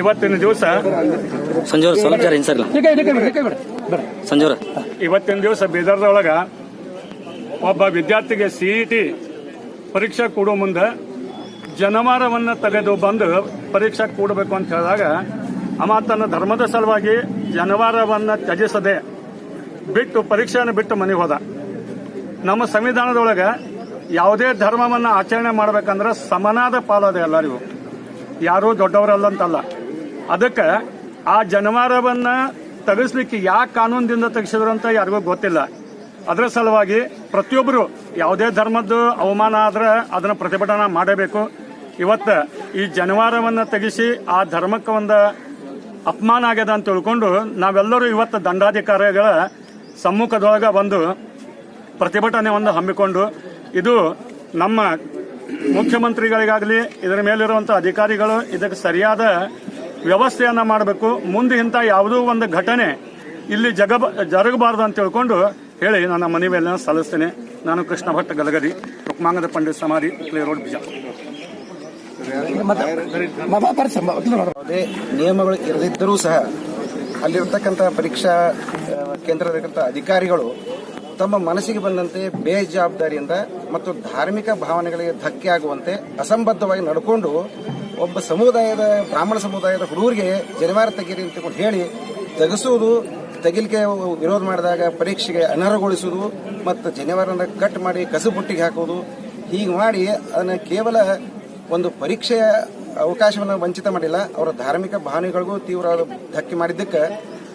ಇವತ್ತಿನ ದಿವಸ? ಸಂಜೋರ ಸಮಾಚಾರ ಸಂಜೋರ. ಇವತ್ತಿನ ದಿವಸ ಬೀದರ್ದೊಳಗ ಒಬ್ಬ ವಿದ್ಯಾರ್ಥಿಗೆ ಸಿಇಟಿ ಪರೀಕ್ಷೆ ಕೊಡೋ ಮುಂದೆ ಜನವಾರವನ್ನು ತೆಗೆದು ಬಂದು ಪರೀಕ್ಷೆ ಕೂಡಬೇಕು ಅಂತ ಹೇಳಿದಾಗ ಆ ತನ್ನ ಧರ್ಮದ ಸಲುವಾಗಿ ಜನವಾರವನ್ನು ತ್ಯಜಿಸದೆ ಬಿಟ್ಟು ಪರೀಕ್ಷೆಯನ್ನು ಬಿಟ್ಟು ಮನೆಗೆ ಹೋದ. ನಮ್ಮ ಸಂವಿಧಾನದೊಳಗೆ ಯಾವುದೇ ಧರ್ಮವನ್ನು ಆಚರಣೆ ಮಾಡಬೇಕಂದ್ರೆ ಸಮನಾದ ಪಾಲದ ಎಲ್ಲರಿಗೂ. ಯಾರೂ ದೊಡ್ಡವರಲ್ಲ ಅಂತಲ್ಲ ಅದಕ್ಕೆ ಆ ಜನವಾರವನ್ನ ತೆಗೆಸ್ಲಿಕ್ಕೆ ಯಾವ ಕಾನೂನದಿಂದ ತೆಗೆಸಿದ್ರು ಅಂತ ಯಾರಿಗೂ ಗೊತ್ತಿಲ್ಲ. ಅದರ ಸಲುವಾಗಿ ಪ್ರತಿಯೊಬ್ಬರು ಯಾವುದೇ ಧರ್ಮದ್ದು ಅವಮಾನ ಆದ್ರೆ ಅದನ್ನ ಪ್ರತಿಭಟನೆ ಮಾಡಬೇಕು. ಇವತ್ತು ಈ ಜನವಾರವನ್ನ ತೆಗೆಸಿ ಆ ಧರ್ಮಕ್ಕೆ ಒಂದು ಅಪಮಾನ ಆಗ್ಯದ ಅಂತ ತಿಳ್ಕೊಂಡು ನಾವೆಲ್ಲರೂ ಇವತ್ತು ದಂಡಾಧಿಕಾರಿಗಳ ಸಮ್ಮುಖದೊಳಗೆ ಒಂದು ಪ್ರತಿಭಟನೆ ಒಂದು ಹಮ್ಮಿಕೊಂಡು ಇದು ನಮ್ಮ ಮುಖ್ಯಮಂತ್ರಿಗಳಿಗಾಗಲಿ, ಇದರ ಮೇಲಿರುವಂತಹ ಅಧಿಕಾರಿಗಳು ಇದಕ್ಕೆ ಸರಿಯಾದ ವ್ಯವಸ್ಥೆಯನ್ನ ಮಾಡಬೇಕು. ಮುಂದೆ ಇಂಥ ಯಾವುದೋ ಒಂದು ಘಟನೆ ಇಲ್ಲಿ ಜಗ ಜರುಗಬಾರದು ಅಂತ ತಿಳ್ಕೊಂಡು ಹೇಳಿ ನನ್ನ ಮನವಿಯನ್ನ ಸಲ್ಲಿಸ್ತೇನೆ. ನಾನು ಕೃಷ್ಣ ಭಟ್ ಗಲಗರಿ ರುಕ್ಮಾಂಗದ ಪಂಡಿತ್ ಸಮಾರಿ ರೋಡ್ ಬಿಜಾ ನಿಯಮಗಳು ಇರದಿದ್ದರೂ ಸಹ ಅಲ್ಲಿರ್ತಕ್ಕಂಥ ಪರೀಕ್ಷಾ ಕೇಂದ್ರದ ಅಧಿಕಾರಿಗಳು ತಮ್ಮ ಮನಸ್ಸಿಗೆ ಬಂದಂತೆ ಬೇಜವಾಬ್ದಾರಿಯಿಂದ ಮತ್ತು ಧಾರ್ಮಿಕ ಭಾವನೆಗಳಿಗೆ ಧಕ್ಕೆ ಆಗುವಂತೆ ಅಸಂಬದ್ಧವಾಗಿ ನಡ್ಕೊಂಡು ಒಬ್ಬ ಸಮುದಾಯದ, ಬ್ರಾಹ್ಮಣ ಸಮುದಾಯದ ಹುಡುಗರಿಗೆ ಜನಿವಾರ ತೆಗೀರಿ ಅಂತ ಹೇಳಿ ತೆಗೆಸುವುದು ತೆಗಿಲಿಕ್ಕೆ ವಿರೋಧ ಮಾಡಿದಾಗ ಪರೀಕ್ಷೆಗೆ ಅನರ್ಹಗೊಳಿಸುವುದು ಮತ್ತು ಜನಿವಾರನ ಕಟ್ ಮಾಡಿ ಕಸುಬುಟ್ಟಿಗೆ ಹಾಕುವುದು ಹೀಗೆ ಮಾಡಿ ಅದನ್ನು ಕೇವಲ ಒಂದು ಪರೀಕ್ಷೆಯ ಅವಕಾಶವನ್ನು ವಂಚಿತ ಮಾಡಿಲ್ಲ, ಅವರ ಧಾರ್ಮಿಕ ಭಾವನೆಗಳಿಗೂ ತೀವ್ರ ಧಕ್ಕೆ ಮಾಡಿದ್ದಕ್ಕೆ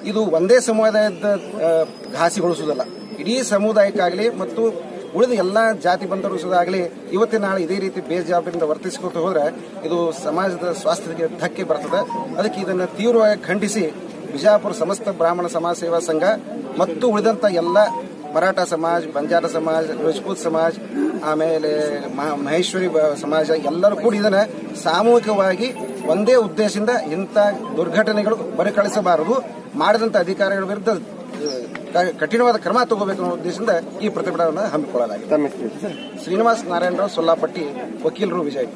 ಇದು ಒಂದೇ ಸಮುದಾಯದ ಘಾಸಿಗೊಳಿಸುವುದಲ್ಲ ಇಡೀ ಸಮುದಾಯಕ್ಕಾಗಲಿ ಮತ್ತು ಉಳಿದ ಎಲ್ಲ ಜಾತಿ ಬಂಧರು ಇವತ್ತಿನ ನಾಳೆ ಇದೇ ರೀತಿ ಬೇಜವಾಬ್ದಾರಿಯಿಂದ ವರ್ತಿಸಿಕೊಳ್ತಾ ಹೋದ್ರೆ ಇದು ಸಮಾಜದ ಸ್ವಾಸ್ಥ್ಯಕ್ಕೆ ಧಕ್ಕೆ ಬರ್ತದೆ. ಅದಕ್ಕೆ ಇದನ್ನು ತೀವ್ರವಾಗಿ ಖಂಡಿಸಿ ಬಿಜಾಪುರ ಸಮಸ್ತ ಬ್ರಾಹ್ಮಣ ಸಮಾಜ ಸೇವಾ ಸಂಘ ಮತ್ತು ಉಳಿದಂತ ಎಲ್ಲ ಮರಾಠ ಸಮಾಜ, ಬಂಜಾರ ಸಮಾಜ ರಜಪೂತ್ ಸಮಾಜ, ಆಮೇಲೆ ಮಹೇಶ್ವರಿ ಸಮಾಜ, ಎಲ್ಲರೂ ಕೂಡ ಇದನ್ನ ಸಾಮೂಹಿಕವಾಗಿ ಒಂದೇ ಉದ್ದೇಶದಿಂದ ಇಂಥ ದುರ್ಘಟನೆಗಳು ಬರಕಳಿಸಬಾರದು. ಮಾಡಿದಂಥ ಅಧಿಕಾರಿಗಳ ವಿರುದ್ಧ ಕಠಿಣವಾದ ಕ್ರಮ ತಗೋಬೇಕು ಅನ್ನೋ ಉದ್ದೇಶದಿಂದ ಈ ಪ್ರತಿಭಟನೆಯನ್ನು ಹಮ್ಮಿಕೊಳ್ಳಲಾಗಿದೆ. ಶ್ರೀನಿವಾಸ್ ನಾರಾಯಣರಾವ್ ಸೊಲ್ಲಾಪಟ್ಟಿ ವಕೀಲರು ವಿಜಯ್.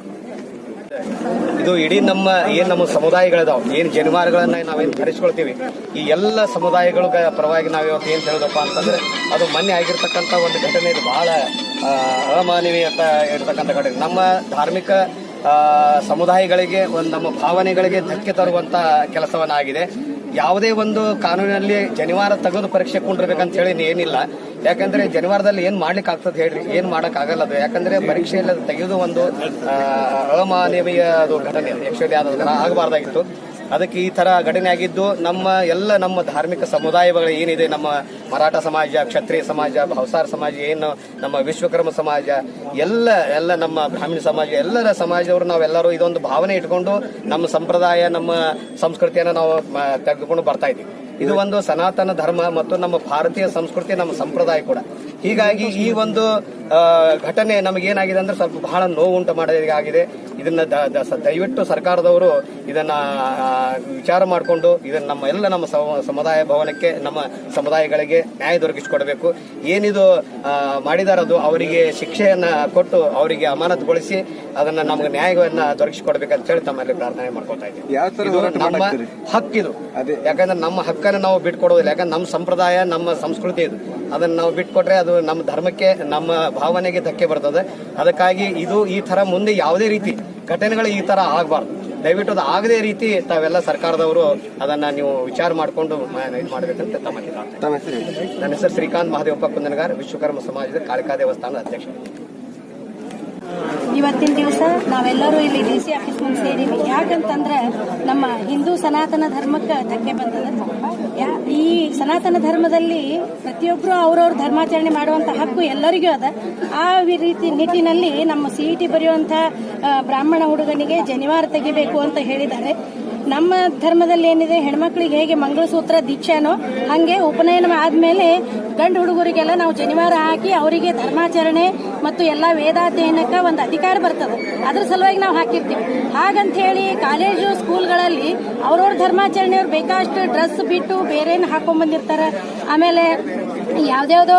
ಇದು ಇಡೀ ನಮ್ಮ, ಏನ್ ನಮ್ಮ ಸಮುದಾಯಗಳಿದಾವ್, ಏನ್ ಜನಿವಾರಗಳನ್ನ ನಾವೇನ್ ಧರಿಸ್ಕೊಳ್ತೀವಿ, ಈ ಎಲ್ಲ ಸಮುದಾಯಗಳ ಪರವಾಗಿ ನಾವ್ ಇವತ್ತು ಏನ್ ಹೇಳೋದಪ್ಪ ಅಂತಂದ್ರೆ, ಅದು ಮೊನ್ನೆ ಆಗಿರ್ತಕ್ಕಂಥ ಒಂದು ಘಟನೆ, ಇದು ಬಹಳ ಅಮಾನವೀಯತ ಇರತಕ್ಕಂಥ ಘಟನೆ. ನಮ್ಮ ಧಾರ್ಮಿಕ ಸಮುದಾಯಗಳಿಗೆ ಒಂದು ನಮ್ಮ ಭಾವನೆಗಳಿಗೆ ಧಕ್ಕೆ ತರುವಂತ ಕೆಲಸವನ್ನಾಗಿದೆ. ಯಾವುದೇ ಒಂದು ಕಾನೂನಿನಲ್ಲಿ ಜನಿವಾರ ತೆಗೆದು ಪರೀಕ್ಷೆ ಕೊಂಡಿರ್ಬೇಕಂತ ಹೇಳಿ ಏನಿಲ್ಲ. ಯಾಕಂದ್ರೆ ಜನಿವಾರದಲ್ಲಿ ಏನ್ ಮಾಡ್ಲಿಕ್ಕೆ ಆಗ್ತದೆ ಹೇಳ್ರಿ. ಏನ್ ಮಾಡಕ್ ಆಗಲ್ಲ ಅದು. ಯಾಕಂದ್ರೆ ಪರೀಕ್ಷೆಯಲ್ಲಿ ತೆಗೆದು ಒಂದು ಅಮಾನವೀಯ ಘಟನೆ ಆಕ್ಚುಲಿ ಆಗಬಾರ್ದಾಗಿತ್ತು. ಅದಕ್ಕೆ ಈ ತರ ಘಟನೆ ಆಗಿದ್ದು ನಮ್ಮ ಎಲ್ಲ ನಮ್ಮ ಧಾರ್ಮಿಕ ಸಮುದಾಯಗಳು ಏನಿದೆ, ನಮ್ಮ ಮರಾಠ ಸಮಾಜ, ಕ್ಷತ್ರಿಯ ಸಮಾಜ ಭವಸಾರ ಸಮಾಜ, ಏನು ನಮ್ಮ ವಿಶ್ವಕರ್ಮ ಸಮಾಜ, ಎಲ್ಲ ಎಲ್ಲ ನಮ್ಮ ಬ್ರಾಹ್ಮಣ ಸಮಾಜ, ಎಲ್ಲರ ಸಮಾಜದವರು ನಾವೆಲ್ಲರೂ ಇದೊಂದು ಭಾವನೆ ಇಟ್ಕೊಂಡು ನಮ್ಮ ಸಂಪ್ರದಾಯ, ನಮ್ಮ ಸಂಸ್ಕೃತಿಯನ್ನು ನಾವು ತೆಗೆದುಕೊಂಡು ಬರ್ತಾ ಇದ್ದೀವಿ. ಇದು ಒಂದು ಸನಾತನ ಧರ್ಮ ಮತ್ತು ನಮ್ಮ ಭಾರತೀಯ ಸಂಸ್ಕೃತಿ ನಮ್ಮ ಸಂಪ್ರದಾಯ ಕೂಡ. ಹೀಗಾಗಿ ಈ ಒಂದು ಘಟನೆ ನಮಗೇನಾಗಿದೆ ಅಂದ್ರೆ ಸ್ವಲ್ಪ ಬಹಳ ನೋವು ಉಂಟು ಮಾಡೋದಾಗಿದೆ ಇದನ್ನ ದಯವಿಟ್ಟು ಸರ್ಕಾರದವರು ಇದನ್ನ ವಿಚಾರ ಮಾಡಿಕೊಂಡು ಇದನ್ನ ನಮ್ಮ ಎಲ್ಲ ನಮ್ಮ ಸಮ- ಸಮುದಾಯ ಭವನಕ್ಕೆ ನಮ್ಮ ಸಮುದಾಯಗಳಿಗೆ ನ್ಯಾಯ ದೊರಕಿಸಿಕೊಡಬೇಕು. ಏನಿದು ಮಾಡಿದಾರದು ಅವರಿಗೆ ಶಿಕ್ಷೆಯನ್ನ ಕೊಟ್ಟು ಅವರಿಗೆ ಅಮಾನತುಗೊಳಿಸಿ ಅದನ್ನ ನಮ್ಗೆ ನ್ಯಾಯವನ್ನ ದೊರಕಿಸಿಕೊಡ್ಬೇಕಂತ ಹೇಳಿ ತಮ್ಮಲ್ಲಿ ಪ್ರಾರ್ಥನೆ ಮಾಡ್ಕೊತಾ ಇದ್ದೀವಿ ಇದು ನಮ್ಮ ಹಕ್ಕಿದು. ಯಾಕಂದ್ರೆ ನಮ್ಮ ನಾವು ಬಿಟ್ಕೊಡೋದಿಲ್ಲ. ಯಾಕಂದ್ರೆ ನಮ್ಮ ಸಂಪ್ರದಾಯ ನಮ್ಮ ಸಂಸ್ಕೃತಿ ಇದು. ಅದನ್ನ ನಾವು ಬಿಟ್ಕೊಟ್ರೆ ಅದು ನಮ್ಮ ಧರ್ಮಕ್ಕೆ ನಮ್ಮ ಭಾವನೆಗೆ ಧಕ್ಕೆ ಬರ್ತದೆ. ಅದಕ್ಕಾಗಿ ಇದು ಈ ತರ ಮುಂದೆ ಯಾವುದೇ ರೀತಿ ಘಟನೆಗಳು ಈ ತರ ಆಗಬಾರ್ದು. ದಯವಿಟ್ಟು ಅದು ಆಗದೇ ರೀತಿ ತಾವೆಲ್ಲ ಸರ್ಕಾರದವರು ಅದನ್ನ ನೀವು ವಿಚಾರ ಮಾಡಿಕೊಂಡು ಇದು ಮಾಡಬೇಕಂತ ತಮ್ಮಲ್ಲಿ ಪ್ರಾರ್ಥನೆ. ನನ್ನ ಹೆಸರು ಶ್ರೀಕಾಂತ್ ಮಹಾದೇವಪ್ಪ ಕುಂದನಗಾರ್ ವಿಶ್ವಕರ್ಮ ಸಮಾಜದ ಕಾಳಿಕಾ ದೇವಸ್ಥಾನದ ಅಧ್ಯಕ್ಷ. ಇವತ್ತಿನ ದಿವಸ ನಾವೆಲ್ಲರೂ ಇಲ್ಲಿ ಡಿ ಸಿ ಆಫೀಸ್ ಮುಂದೆ ಸೇರಿವಿ ಯಾಕಂತಂದ್ರೆ ನಮ್ಮ ಹಿಂದೂ ಸನಾತನ ಧರ್ಮಕ್ಕೆ ಧಕ್ಕೆ ಬಂದದ ಈ ಸನಾತನ ಧರ್ಮದಲ್ಲಿ ಪ್ರತಿಯೊಬ್ಬರು ಅವ್ರವ್ರ ಧರ್ಮಾಚರಣೆ ಮಾಡುವಂತ ಹಕ್ಕು ಎಲ್ಲರಿಗೂ ಅದ. ಆ ರೀತಿ ನಿಟ್ಟಿನಲ್ಲಿ ನಮ್ಮ ಸಿ ಇ ಟಿ ಬರೆಯುವಂಥ ಬ್ರಾಹ್ಮಣ ಹುಡುಗನಿಗೆ ಜನಿವಾರ ತೆಗಿಬೇಕು ಅಂತ ಹೇಳಿದ್ದಾರೆ. ನಮ್ಮ ಧರ್ಮದಲ್ಲಿ ಏನಿದೆ, ಹೆಣ್ಮಕ್ಳಿಗೆ ಹೇಗೆ ಮಂಗಳಸೂತ್ರ ದೀಕ್ಷಾನೋ ಹಂಗೆ ಉಪನಯನ ಆದ್ಮೇಲೆ ಗಂಡು ಹುಡುಗರಿಗೆಲ್ಲ ನಾವು ಜನಿವಾರ ಹಾಕಿ ಅವರಿಗೆ ಧರ್ಮಾಚರಣೆ ಮತ್ತು ಎಲ್ಲ ವೇದಾಧ್ಯಯನಕ್ಕೆ ಒಂದು ಅಧಿಕಾರ ಬರ್ತದೆ. ಅದ್ರ ಸಲುವಾಗಿ ನಾವು ಹಾಕಿರ್ತೀವಿ. ಹಾಗಂತ ಹೇಳಿ ಕಾಲೇಜು ಸ್ಕೂಲ್ಗಳಲ್ಲಿ ಅವ್ರವ್ರ ಧರ್ಮಾಚರಣೆಯವ್ರು ಬೇಕಾಷ್ಟು ಡ್ರೆಸ್ ಬಿಟ್ಟು ಬೇರೆನ ಹಾಕೊಂಡ್ ಬಂದಿರ್ತಾರೆ. ಆಮೇಲೆ ಯಾವ್ದ್ಯಾವ್ದೋ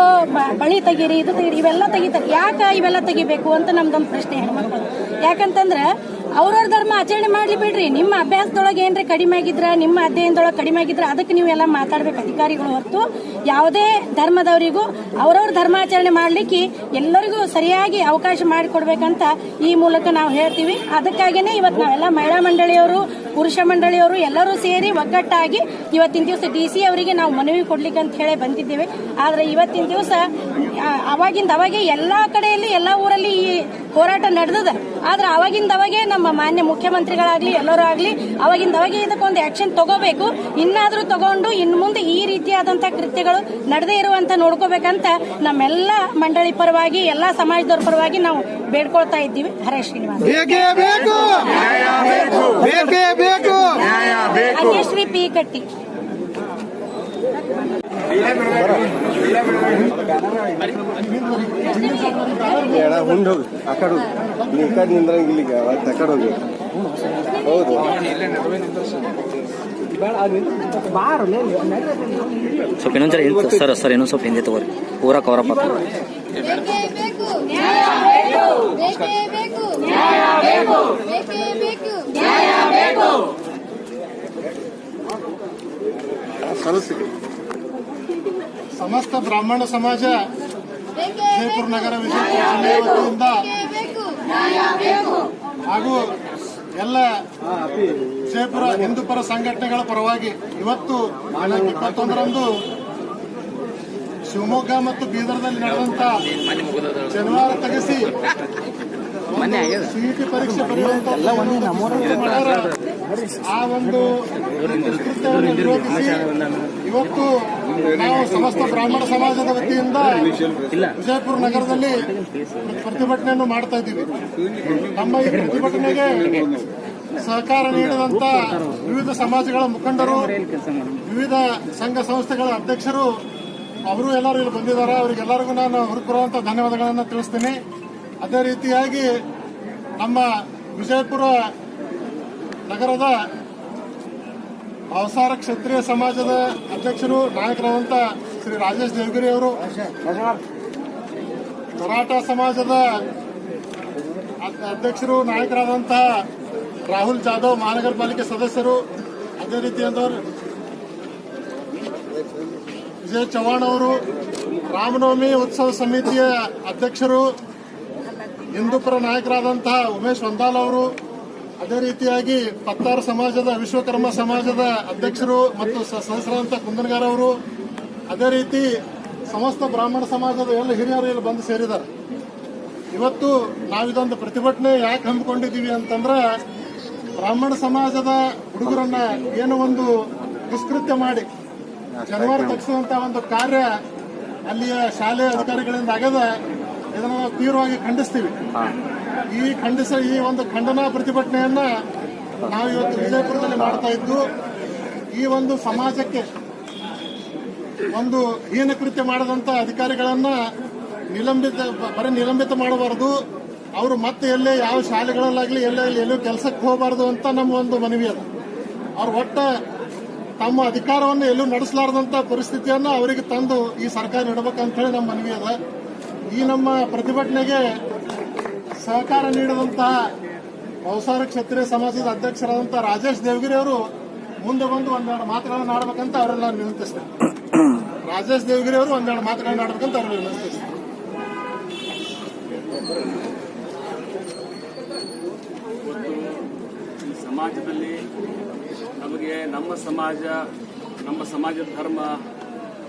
ಬಳಿ ತೆಗೀರಿ, ಇದು ತೆಗೀರಿ, ಇವೆಲ್ಲ ತೆಗಿತಾರೆ. ಯಾಕೆ ಇವೆಲ್ಲ ತೆಗಿಬೇಕು ಅಂತ ನಮ್ದೊಂದು ಪ್ರಶ್ನೆ ಹೆಣ್ಮಕ್ಳು. ಯಾಕಂತಂದ್ರೆ ಅವ್ರವ್ರ ಧರ್ಮ ಆಚರಣೆ ಮಾಡ್ಲಿ ಬಿಡ್ರಿ. ನಿಮ್ಮ ಅಭ್ಯಾಸದೊಳಗೆ ಏನ್ರಿ ಕಡಿಮೆ ಆಗಿದ್ರ, ನಿಮ್ಮ ಅಧ್ಯಯನದೊಳಗೆ ಕಡಿಮೆ ಆಗಿದ್ರ, ಅದಕ್ಕೆ ನೀವು ಎಲ್ಲ ಮಾತಾಡ್ಬೇಕು ಅಧಿಕಾರಿಗಳು ಹೊರತು. ಯಾವುದೇ ಧರ್ಮದವರಿಗೂ ಅವ್ರವ್ರ ಧರ್ಮಾಚರಣೆ ಮಾಡ್ಲಿಕ್ಕೆ ಎಲ್ಲರಿಗೂ ಸರಿಯಾಗಿ ಅವಕಾಶ ಮಾಡಿಕೊಡ್ಬೇಕಂತ ಈ ಮೂಲಕ ನಾವು ಹೇಳ್ತೀವಿ. ಅದಕ್ಕಾಗಿನೇ ಇವತ್ತು ನಾವೆಲ್ಲ ಮಹಿಳಾ ಮಂಡಳಿಯವರು, ಪುರುಷ ಮಂಡಳಿಯವರು ಎಲ್ಲರೂ ಸೇರಿ ಒಗ್ಗಟ್ಟಾಗಿ ಇವತ್ತಿನ ದಿವಸ ಡಿ ಸಿ ಅವರಿಗೆ ನಾವು ಮನವಿ ಕೊಡ್ಲಿಕ್ಕೆ ಅಂತ ಹೇಳಿ ಬಂದಿದ್ದೇವೆ. ಆದ್ರೆ ಇವತ್ತಿನ ದಿವಸ ಅವಾಗಿಂದ ಅವಾಗೆ ಎಲ್ಲಾ ಕಡೆಯಲ್ಲಿ, ಎಲ್ಲಾ ಊರಲ್ಲಿ ಈ ಹೋರಾಟ ನಡೆದದ. ಆದ್ರೆ ಅವಾಗಿಂದ ಅವಾಗೆ ನಮ್ಮ ಮಾನ್ಯ ಮುಖ್ಯಮಂತ್ರಿಗಳಾಗ್ಲಿ ಎಲ್ಲರೂ ಆಗ್ಲಿ ಅವಾಗಿಂದ ಅವಾಗೆ ಇದಕ್ಕೊಂದು ಆಕ್ಷನ್ ತಗೋಬೇಕು. ಇನ್ನಾದ್ರೂ ತಗೊಂಡು ಇನ್ನು ಮುಂದೆ ಈ ರೀತಿಯಾದಂತಹ ಕೃತ್ಯಗಳು ನಡೆದೇ ಇರುವಂತ ನೋಡ್ಕೋಬೇಕಂತ ನಮ್ಮೆಲ್ಲ ಮಂಡಳಿ ಪರವಾಗಿ ಎಲ್ಲಾ ಸಮಾಜದವ್ರ ಪರವಾಗಿ ನಾವು ಬೇಡ್ಕೊಳ್ತಾ ಇದ್ದೀವಿ. ಹರೇ ಶ್ರೀನಿವಾಸ. ಬೇಕೇ ಬೇಕು. ಬೇಕೇ ಬೇಕು. ಅನ್ಯಶ್ರೀ ಪಿ ಕಟ್ಟಿ ಎಡ ಮುಂದೆ ಹೋಗಿ ಆ ಕಡೆ ಹೋಗಿ. ನೀ ಈ ಕಡೆ ನಿಂದ್ರಂಗಿಲ್ಲ ಈಗ ಆ ಕಡೆ ಹೋಗಿ ಹೌದು. ಸ್ವಲ್ಪ ಇನ್ನೊಂದ್ಸರಿ ಎಂತ ಸರ್ ಸರ್ ಇನ್ನೊಂದು ಸ್ವಲ್ಪ ಹಿಂದೆ ತಗೋರಿ. ಪೂರಾ ಕವರ್ ಅಪ್ ಸಮಸ್ತ ಬ್ರಾಹ್ಮಣ ಸಮಾಜ ಜಯಪುರ ವಿಜಯಪುರ ನಗರ ವಿಜಯಪುರ ಜಿಲ್ಲೆಯ ವತಿಯಿಂದ ಹಾಗೂ ಎಲ್ಲ ಜಯಪುರ ಹಿಂದೂಪರ ಸಂಘಟನೆಗಳ ಪರವಾಗಿ ಇವತ್ತು ಇಪ್ಪತ್ತೊಂದರಂದು ಶಿವಮೊಗ್ಗ ಮತ್ತು ಬೀದರ್ದಲ್ಲಿ ನಡೆದಂತ ಶನಿವಾರ ತೆಗೆಸಿ ಸಿಇಟಿ ಪರೀಕ್ಷೆ ಬರೆಯುವಂತ. ಆ ಒಂದು ಇವತ್ತು ನಾವು ಸಮಸ್ತ ಬ್ರಾಹ್ಮಣ ಸಮಾಜದ ವತಿಯಿಂದ ವಿಜಯಪುರ ನಗರದಲ್ಲಿ ಪ್ರತಿಭಟನೆಯನ್ನು ಮಾಡ್ತಾ ಇದ್ದೀವಿ. ನಮ್ಮ ಈ ಪ್ರತಿಭಟನೆಗೆ ಸಹಕಾರ ನೀಡಿದಂತ ವಿವಿಧ ಸಮಾಜಗಳ ಮುಖಂಡರು ವಿವಿಧ ಸಂಘ ಸಂಸ್ಥೆಗಳ ಅಧ್ಯಕ್ಷರು ಅವರು ಎಲ್ಲರೂ ಇಲ್ಲಿ ಬಂದಿದ್ದಾರೆ. ಅವರಿಗೆಲ್ಲರಿಗೂ ನಾನು ಹುರುಪುರುವಂತ ಧನ್ಯವಾದಗಳನ್ನು ತಿಳಿಸ್ತೀನಿ. ಅದೇ ರೀತಿಯಾಗಿ ನಮ್ಮ ವಿಜಯಪುರ ನಗರದ ಅವಸಾರ ಕ್ಷತ್ರಿಯ ಸಮಾಜದ ಅಧ್ಯಕ್ಷರು ನಾಯಕರಾದಂಥ ಶ್ರೀ ರಾಜೇಶ್ ದೇವಗಿರಿ ಅವರು ಮರಾಠ ಸಮಾಜದ ಅಧ್ಯಕ್ಷರು, ನಾಯಕರಾದಂತಹ ರಾಹುಲ್ ಜಾಧವ್ ಮಹಾನಗರ ಪಾಲಿಕೆ ಸದಸ್ಯರು, ಅದೇ ರೀತಿಯಾದವರು ವಿಜಯ್ ಚವ್ಹಾಣ್ ಅವರು, ರಾಮನವಮಿ ಉತ್ಸವ ಸಮಿತಿಯ ಅಧ್ಯಕ್ಷರು, ಹಿಂದೂಪುರ ನಾಯಕರಾದಂತಹ ಉಮೇಶ್ ವಂದಾಲ್ ಅವರು ಅದೇ ರೀತಿಯಾಗಿ ಪತ್ತಾರ ಸಮಾಜದ, ವಿಶ್ವಕರ್ಮ ಸಮಾಜದ ಅಧ್ಯಕ್ಷರು ಮತ್ತು ಸ- ಸದಸ್ಯರಾದಂತಹ ಕುಂದನಗಾರ್ ಅವರು ಅದೇ ರೀತಿ ಸಮಸ್ತ ಬ್ರಾಹ್ಮಣ ಸಮಾಜದ ಎಲ್ಲ ಹಿರಿಯರು ಇಲ್ಲಿ ಬಂದು ಸೇರಿದ್ದಾರೆ. ಇವತ್ತು ನಾವಿದೊಂದು ಪ್ರತಿಭಟನೆ ಯಾಕೆ ಹಮ್ಮಿಕೊಂಡಿದ್ದೀವಿ ಅಂತಂದ್ರೆ ಬ್ರಾಹ್ಮಣ ಸಮಾಜದ ಹುಡುಗರನ್ನ ಏನೋ ಒಂದು ದುಷ್ಕೃತ್ಯ ಮಾಡಿ ಜನವಾರ ತಗ್ಸುವಂತ ಒಂದು ಕಾರ್ಯ ಅಲ್ಲಿಯ ಶಾಲೆಯ ಅಧಿಕಾರಿಗಳಿಂದ ಆಗದ ಇದನ್ನು ತೀವ್ರವಾಗಿ ಖಂಡಿಸ್ತೀವಿ. ಈ ಖಂಡಿಸ ಈ ಒಂದು ಖಂಡನಾ ಪ್ರತಿಭಟನೆಯನ್ನ ನಾವು ಇವತ್ತು ವಿಜಯಪುರದಲ್ಲಿ ಮಾಡ್ತಾ ಇದ್ದು, ಈ ಒಂದು ಸಮಾಜಕ್ಕೆ ಒಂದು ಹೀನ ಕೃತ್ಯ ಮಾಡದಂತ ಅಧಿಕಾರಿಗಳನ್ನ ನಿಲಂಬಿತ, ಬರೀ ನಿಲಂಬಿತ ಮಾಡಬಾರದು. ಅವರು ಮತ್ತೆ ಎಲ್ಲೇ ಯಾವ ಶಾಲೆಗಳಲ್ಲಾಗ್ಲಿ ಎಲ್ಲೇ ಎಲ್ಲೂ ಕೆಲಸಕ್ಕೆ ಹೋಗಬಾರದು ಅಂತ ನಮ್ಮ ಒಂದು ಮನವಿ ಅದು. ಅವ್ರು ಒಟ್ಟ ತಮ್ಮ ಅಧಿಕಾರವನ್ನು ಎಲ್ಲೂ ನಡೆಸಲಾರದಂತ ಪರಿಸ್ಥಿತಿಯನ್ನು ಅವರಿಗೆ ತಂದು ಈ ಸರ್ಕಾರ ಇಡಬೇಕಂತ ಹೇಳಿ ನಮ್ಮ ಮನವಿ ಅದ. ಈ ನಮ್ಮ ಪ್ರತಿಭಟನೆಗೆ ಸಹಕಾರ ನೀಡಿದಂತಹ ಬಹುಸಾರ ಕ್ಷತ್ರಿಯ ಸಮಾಜದ ಅಧ್ಯಕ್ಷರಾದಂತಹ ರಾಜೇಶ್ ದೇವಗಿರಿ ಅವರು ಮುಂದೆ ಬಂದು ಒಂದೆರಡು ಮಾತುಗಳನ್ನು ಆಡ್ಬೇಕಂತ ಅವರೆಲ್ಲ ವಿನಂತಿಸ್ತಾರೆ ರಾಜೇಶ್ ದೇವಗಿರಿ ಅವರು ಒಂದೆರಡು ಮಾತುಗಳನ್ನು ಆಡ್ಬೇಕಂತ ಅವರು ವಿನಂತಿಸ್ತಾರೆ ಈ ಸಮಾಜದಲ್ಲಿ ನಮಗೆ ನಮ್ಮ ಸಮಾಜ, ನಮ್ಮ ಸಮಾಜದ ಧರ್ಮ,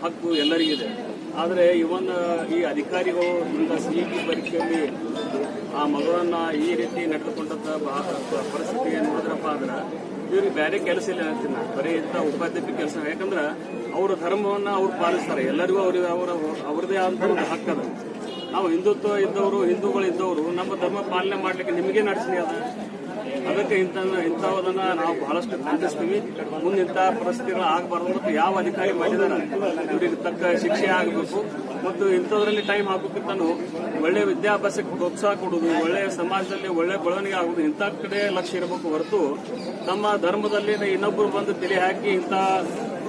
ಹಕ್ಕು ಎಲ್ಲರಿಗಿದೆ. ಆದರೆ ಇವನ್ ಈ ಅಧಿಕಾರಿಗಳು ಇಂಥ ಸಿಇಟಿ ಪರೀಕ್ಷೆಯಲ್ಲಿ ಆ ಮಗಳನ್ನ ಈ ರೀತಿ ನಡೆದುಕೊಂಡಂತ ಪರಿಸ್ಥಿತಿ ಏನ್ ನೋಡಿದ್ರಪ್ಪ ಅಂದ್ರೆ ಇವ್ರಿಗೆ ಬೇರೆ ಕೆಲಸ ಇಲ್ಲ ಅಂತೀನಿ. ಬರೀ ಇಂಥ ಉಪಾಧ್ಯಕ್ಷ ಕೆಲಸ. ಯಾಕಂದ್ರೆ ಅವರ ಧರ್ಮವನ್ನ ಅವ್ರು ಪಾಲಿಸ್ತಾರೆ. ಎಲ್ಲರಿಗೂ ಅವ್ರಿಗೆ ಅವರ ಅವ್ರದೇ ಆದಂತ ಒಂದು ಹಕ್ಕದ ನಾವು ಹಿಂದುತ್ವ ಇದ್ದವರು, ಹಿಂದೂಗಳು ಇದ್ದವರು, ನಮ್ಮ ಧರ್ಮ ಪಾಲನೆ ಮಾಡ್ಲಿಕ್ಕೆ ನಿಮಗೆ ನಡೆಸಲಿ ಅದ? ಅದಕ್ಕೆ ಇಂಥ ಇಂಥವನ್ನ ನಾವು ಬಹಳಷ್ಟು ಖಂಡಿಸ್ತೀವಿ. ಮುಂದೆ ಇಂಥ ಪರಿಸ್ಥಿತಿಗಳು ಆಗಬಾರ್ದು ಮತ್ತು ಯಾವ ಅಧಿಕಾರಿ ಮಾಡಿದಾರ? ಇವರಿಗೆ ತಕ್ಕ ಶಿಕ್ಷೆ ಆಗಬೇಕು. ಮತ್ತು ಇಂಥದ್ರಲ್ಲಿ ಟೈಮ್ ಹಾಕಬೇಕಂತಾನು ಒಳ್ಳೆ ವಿದ್ಯಾಭ್ಯಾಸಕ್ಕೆ ಪ್ರೋತ್ಸಾಹ ಕೊಡುವುದು, ಒಳ್ಳೆ ಸಮಾಜದಲ್ಲಿ ಒಳ್ಳೆ ಬೆಳವಣಿಗೆ ಆಗುವುದು, ಇಂಥ ಕಡೆ ಲಕ್ಷ್ಯ ಇರಬೇಕು ಹೊರತು ತಮ್ಮ ಧರ್ಮದಲ್ಲಿ ಇನ್ನೊಬ್ಬರು ಬಂದು ತಿಳಿ ಹಾಕಿ ಇಂಥ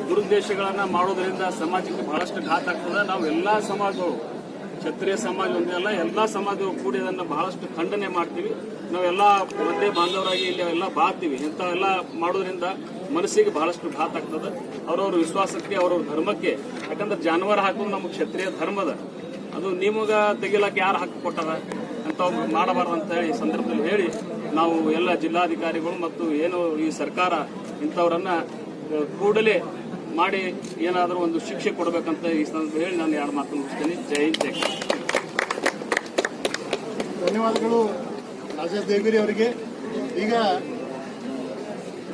ದುರುದ್ದೇಶಗಳನ್ನ ಮಾಡೋದ್ರಿಂದ ಸಮಾಜಕ್ಕೆ ಬಹಳಷ್ಟು ಘಾತ ಆಗ್ತದೆ. ನಾವು ಎಲ್ಲಾ ಸಮಾಜಗಳು ಕ್ಷತ್ರಿಯ ಸಮಾಜ ಒಂದೇ ಅಲ್ಲ, ಎಲ್ಲಾ ಸಮಾಜವು ಕೂಡಿ ಅದನ್ನು ಬಹಳಷ್ಟು ಖಂಡನೆ ಮಾಡ್ತೀವಿ. ನಾವೆಲ್ಲ ಒಂದೇ ಬಾಂಧವರಾಗಿ ಇಲ್ಲಿ ಎಲ್ಲ ಬಾತೀವಿ ಇಂಥವೆಲ್ಲ ಮಾಡೋದ್ರಿಂದ ಮನಸ್ಸಿಗೆ ಬಹಳಷ್ಟು ಘಾತ ಆಗ್ತದೆ. ಅವ್ರವ್ರ ವಿಶ್ವಾಸಕ್ಕೆ, ಅವ್ರವ್ರ ಧರ್ಮಕ್ಕೆ, ಯಾಕಂದ್ರೆ ಜಾನುವಾರು ಹಾಕೋದು ನಮ್ಮ ಕ್ಷತ್ರಿಯ ಧರ್ಮದ. ಅದು ನಿಮಗ ತೆಗಿಲಕ್ಕೆ ಯಾರು ಹಕ್ಕು ಕೊಟ್ಟದ ಅಂತ ಮಾಡಬಾರ್ದು ಅಂತ ಹೇಳಿ ಸಂದರ್ಭದಲ್ಲಿ ಹೇಳಿ ನಾವು ಎಲ್ಲ ಜಿಲ್ಲಾಧಿಕಾರಿಗಳು ಮತ್ತು ಏನು ಈ ಸರ್ಕಾರ ಇಂಥವರನ್ನ ಕೂಡಲೇ ಮಾಡಿ ಏನಾದರೂ ಒಂದು ಶಿಕ್ಷೆ ಕೊಡಬೇಕಂತ ಈ ಸಂದರ್ಭದಲ್ಲಿ ಹೇಳಿ ನಾನು ಎರಡು ಮಾತು ಮುಗಿಸ್ತೀನಿ. ಜೈ ಜೈ ಧನ್ಯವಾದಗಳು ರಾಜಾ ದೇವಿರಿ ಅವರಿಗೆ. ಈಗ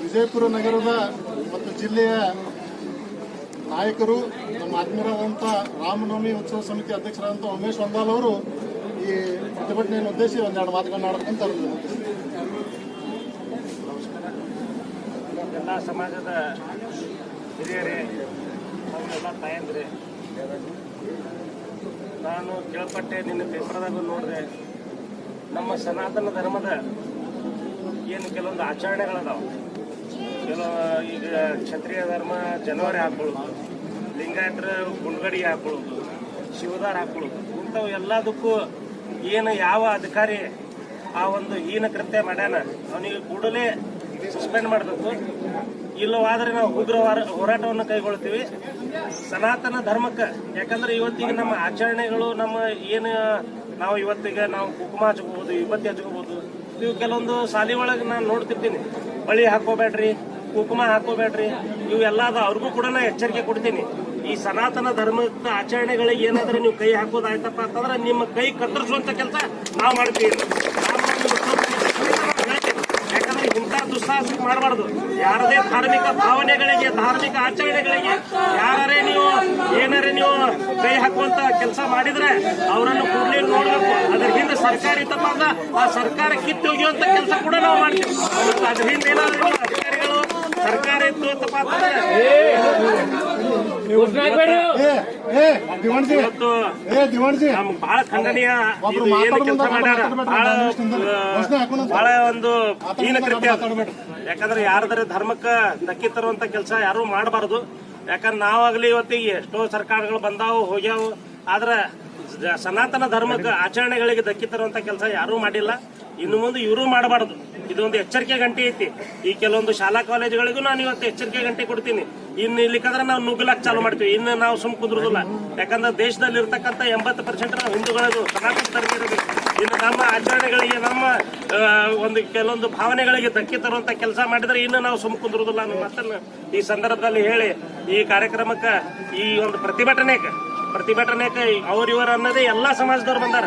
ವಿಜಯಪುರ ನಗರದ ಮತ್ತು ಜಿಲ್ಲೆಯ ನಾಯಕರು, ನಮ್ಮ ಆತ್ಮೀಯರಾದಂಥ ರಾಮನವಮಿ ಉತ್ಸವ ಸಮಿತಿ ಅಧ್ಯಕ್ಷರಾದಂಥ ಉಮೇಶ್ ವಂದಾಲ್ ಅವರು ಈ ಪ್ರತಿಭಟನೆಯನ್ನು ಉದ್ದೇಶಿಸಿ ಒಂದೆರಡು ಮಾತುಗಳನ್ನ ವಿನಂತಿಸ್ತೀನಿ. ಎಲ್ಲ ಸಮಾಜದ ಹಿರಿಯರೇ ಎಲ್ಲ ತಾಯಂದ್ರೆ, ನಾನು ಕೇಳ್ಪಟ್ಟೆ ನಿನ್ನ ಪೇಪರ್ದಾಗ ನೋಡಿದೆ, ನಮ್ಮ ಸನಾತನ ಧರ್ಮದ ಏನು ಕೆಲವೊಂದು ಆಚರಣೆಗಳದಾವ ಕೆಲವು ಈಗ ಕ್ಷತ್ರಿಯ ಧರ್ಮ ಜನವರಿ ಹಾಕೊಳ್ಳೋದು ಲಿಂಗಾಯತರ ಗುಂಡ್ಗಡಿ ಹಾಕೊಳ್ಳೋದು ಶಿವದಾರ ಹಾಕೊಳ್ಳೋದು ಇಂಥವು ಎಲ್ಲದಕ್ಕೂ ಏನು ಯಾವ ಅಧಿಕಾರಿ ಆ ಒಂದು ಹೀನ ಕೃತ್ಯ ಮಾಡ್ಯಾನ, ಅವನಿಗೆ ಕೂಡಲೇ ಸಸ್ಪೆಂಡ್ ಮಾಡಬೇಕು. ಇಲ್ಲವಾದ್ರೆ ನಾವು ಉಗ್ರ ಹೋರಾ- ಹೋರಾಟವನ್ನು ಕೈಗೊಳ್ತೀವಿ. ಸನಾತನ ಧರ್ಮಕ್ಕೆ, ಯಾಕಂದ್ರೆ ಇವತ್ತಿಗೆ ನಮ್ಮ ಆಚರಣೆಗಳು ನಮ್ಮ ಏನು, ನಾವು ಇವತ್ತಿಗೆ ನಾವು ಕುಕುಮ ಹಚ್ಕೋಬಹುದು ವಿಭತ್ತಿ ಹಚ್ಕೋಬಹುದು ಇವು ಕೆಲವೊಂದು ಸಾಲಿ ಒಳಗೆ ನಾನು ನೋಡ್ತಿರ್ತೀನಿ. ಬಳಿ ಹಾಕೋಬೇಡ್ರಿ ಕುಂಕುಮ ಹಾಕೋಬೇಡ್ರಿ. ನೀವು ಎಲ್ಲ ಅದ ಅವ್ರಿಗೂ ಕೂಡ ನಾ ಎಚ್ಚರಿಕೆ ಕೊಡ್ತೀನಿ. ಈ ಸನಾತನ ಧರ್ಮದ ಆಚರಣೆಗಳಿಗೆ ಏನಾದ್ರೆ ನೀವು ಕೈ ಹಾಕೋದಾಯ್ತಪ್ಪ ಅಂತಂದ್ರೆ ನಿಮ್ಮ ಕೈ ಕತ್ತರಿಸುವಂತ ಕೆಲಸ ನಾವು ಮಾಡ್ತೀವಿ. ಯಾಕಂದ್ರೆ ಇಂಥ ದುಸ್ಸಾಹಸ ಮಾಡಬಾರ್ದು. ಯಾರದೇ ಧಾರ್ಮಿಕ ಭಾವನೆಗಳಿಗೆ, ಧಾರ್ಮಿಕ ಆಚರಣೆಗಳಿಗೆ ಯಾರೇ ನೀವು ಏನಾರೇ ನೀವು ಕೈ ಹಾಕುವಂತ ಕೆಲಸ ಮಾಡಿದ್ರೆ ಅವರನ್ನು ಕೂಡಲೇ ನೋಡಬೇಕು. ಅದ್ರ ಹಿಂದೆ ಸರ್ಕಾರ ಇತ್ತಪ್ಪ ಅಂದ್ರೆ ಆ ಸರ್ಕಾರ ಕಿತ್ತೋಗಿಯುವಂತ ಕೆಲಸ ಕೂಡ ನಾವು ಮಾಡ್ತೀವಿ. ಅದ್ರ ಹಿಂದೆ ಏನಾದ್ರು ಬಹಳ ಖಂಡನೀಯ ಕೆಲಸ ಮಾಡ್ಯಾರ ಬಹಳ. ಬಹಳ ಒಂದು ಯಾಕಂದ್ರೆ ಯಾರದ್ರ ಧರ್ಮಕ್ಕ ಧಕ್ಕಿ ತರುವಂತ ಕೆಲಸ ಯಾರು ಮಾಡಬಾರದು. ಯಾಕಂದ್ರೆ ನಾವಾಗ್ಲಿ ಇವತ್ತಿಗೆ ಎಷ್ಟೋ ಸರ್ಕಾರಗಳು ಬಂದಾವು, ಹೋಗ್ಯಾವು. ಆದ್ರೆ ಸನಾತನ ಧರ್ಮಕ್ಕ ಆಚರಣೆಗಳಿಗೆ ಧಕ್ಕಿ ತರುವಂತ ಕೆಲಸ ಯಾರೂ ಮಾಡಿಲ್ಲ. ಇನ್ನು ಮುಂದೆ ಇವರು ಮಾಡಬಾರದು. ಇದೊಂದು ಎಚ್ಚರಿಕೆ ಗಂಟೆ ಐತಿ. ಈ ಕೆಲವೊಂದು ಶಾಲಾ ಕಾಲೇಜುಗಳಿಗೂ ನಾನು ಇವತ್ತು ಎಚ್ಚರಿಕೆ ಗಂಟೆ ಕೊಡ್ತೀನಿ. ಇನ್ನು ಇಲ್ಲಿಕಂದ್ರೆ ನಾವು ನುಗ್ಗಲಕ್ಕೆ ಚಾಲು ಮಾಡ್ತೀವಿ. ಇನ್ನು ನಾವು ಸುಮ್ ಕುದುರುದಿಲ್ಲ. ಯಾಕಂದ್ರೆ ದೇಶದಲ್ಲಿ ಇರ್ತಕ್ಕಂಥ ಎಂಬತ್ತು ಪರ್ಸೆಂಟ್ ನಾವು ಹಿಂದೂಗಳದು ಸನಾತನ ಇನ್ನು ನಮ್ಮ ಆಚರಣೆಗಳಿಗೆ, ನಮ್ಮ ಒಂದು ಕೆಲವೊಂದು ಭಾವನೆಗಳಿಗೆ ಧಕ್ಕೆ ತರುವಂತ ಕೆಲಸ ಮಾಡಿದ್ರೆ ಇನ್ನು ನಾವು ಸುಮ್ ಕುದುರುದಿಲ್ಲ ಅನ್ನೋ ಮಾತನ್ನು ಈ ಸಂದರ್ಭದಲ್ಲಿ ಹೇಳಿ ಈ ಕಾರ್ಯಕ್ರಮಕ್ಕೆ ಈ ಒಂದು ಪ್ರತಿಭಟನೆಗೆ ಪ್ರತಿಭಟನೆಗೆ ಅವ್ರಿವರು ಅನ್ನೋದೇ ಎಲ್ಲಾ ಸಮಾಜದವ್ರು ಬಂದಾರ.